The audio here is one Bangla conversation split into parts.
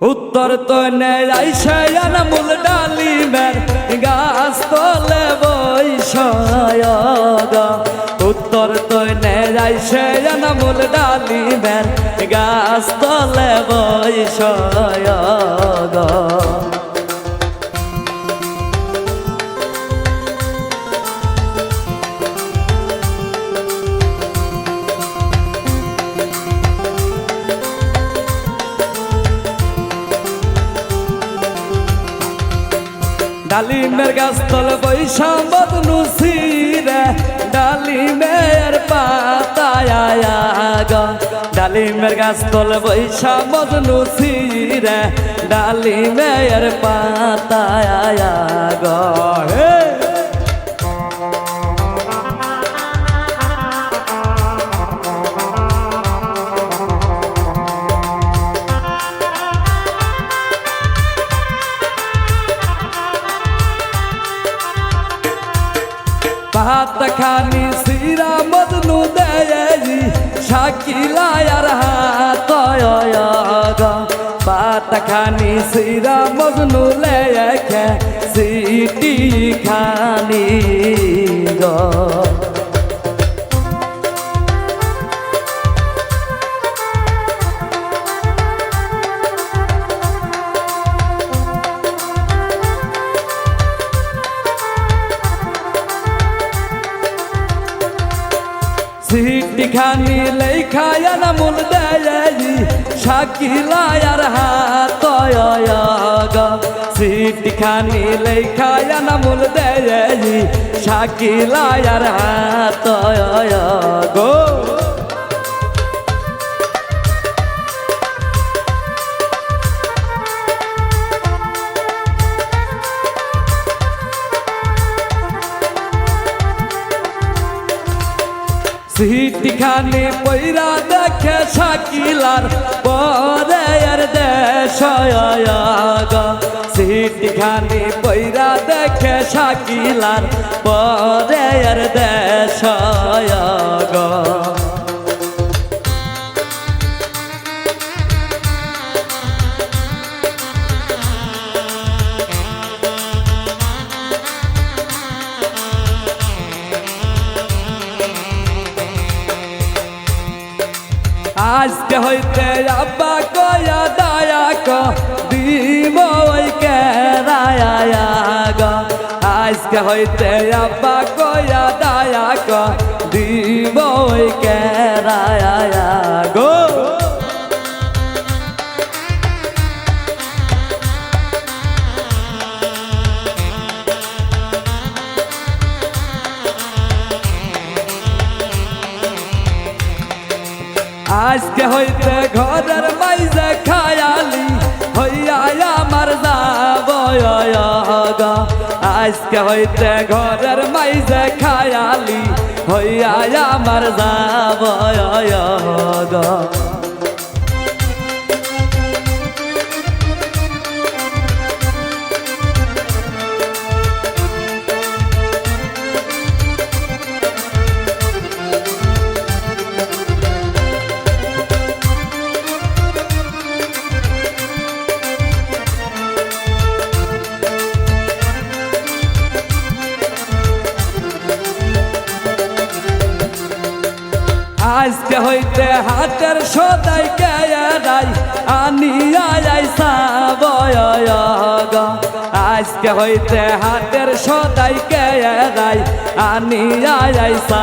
উত্তর তো নেয়াইশায়ান মূল ডালি মের গাছ তলে বৈষয় উত্তর তো নেয়াইশায়ান মূল ডালি মের গাছ তলে বৈষয় ডালিমের গাছ তলে বৈশা বদনু ডালিমের পাতায় গা ডালিমের গাছ তলে বৈশা বদনু ডালিমের পাতায় গা খানি সিরা মদনু দেয়ি শাকিলায়ার হাত ভাত খানি সিরা মজনু লেখে সিটি খানি গো। সিটি খানি লেখায় নামুল দেয়। শাকিলায়ার হাত সিটি খানি লেখায় নামুল দেয়। শাকিলায়ার হাত গো সিটি খানি পৈরা দেখে শাকিলার পরে আর দেশয়াগা সিটি খানি পৈরা দেখে শাকিলার পরে আর দেশ আজকে হইতে আব্বা কয়া, দায়া ক, দিব ওই কেরায়া গ আজকে হইতে আব্বা কয়া, দায়া ক, দিব ওই কেরায়া আজকে হইতে ঘরের মাইজে খায়ালি, হইয়া আমার যাব গা আজকে হইতে ঘরের মাইজে খায়ালি, হইয়া আমার যাব আজকে হইতে হাতের সদাই কেয়ারাই আনিয়া যাইসা বয়গা আজকে হইতে হাতের সদাই কেয়ারাই আনিয়া যাইসা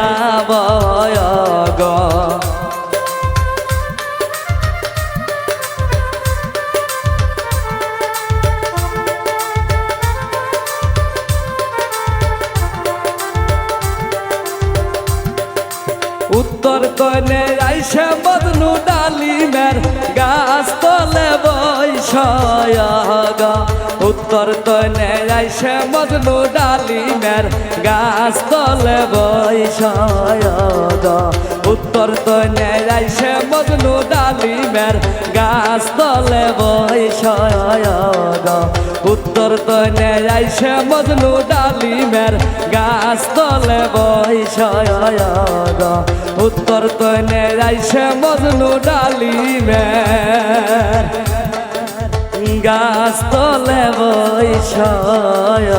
উত্তর কনে আইসে বদনু ডালিমের গাছ তলে বৈষয় উত্তর কনে আইসে বদনু ডালিমের গাছ তলে বৈষয় উত্তর কনে আইসে বদনু ডালিমের গাছ তলে বৈষয় উত্তর তলে আইসে বদনু ডালিমের গাছ তলে বৈষয় উত্তর তলে আইসে মজনু ডালিমের গাছ তলে বৈষয়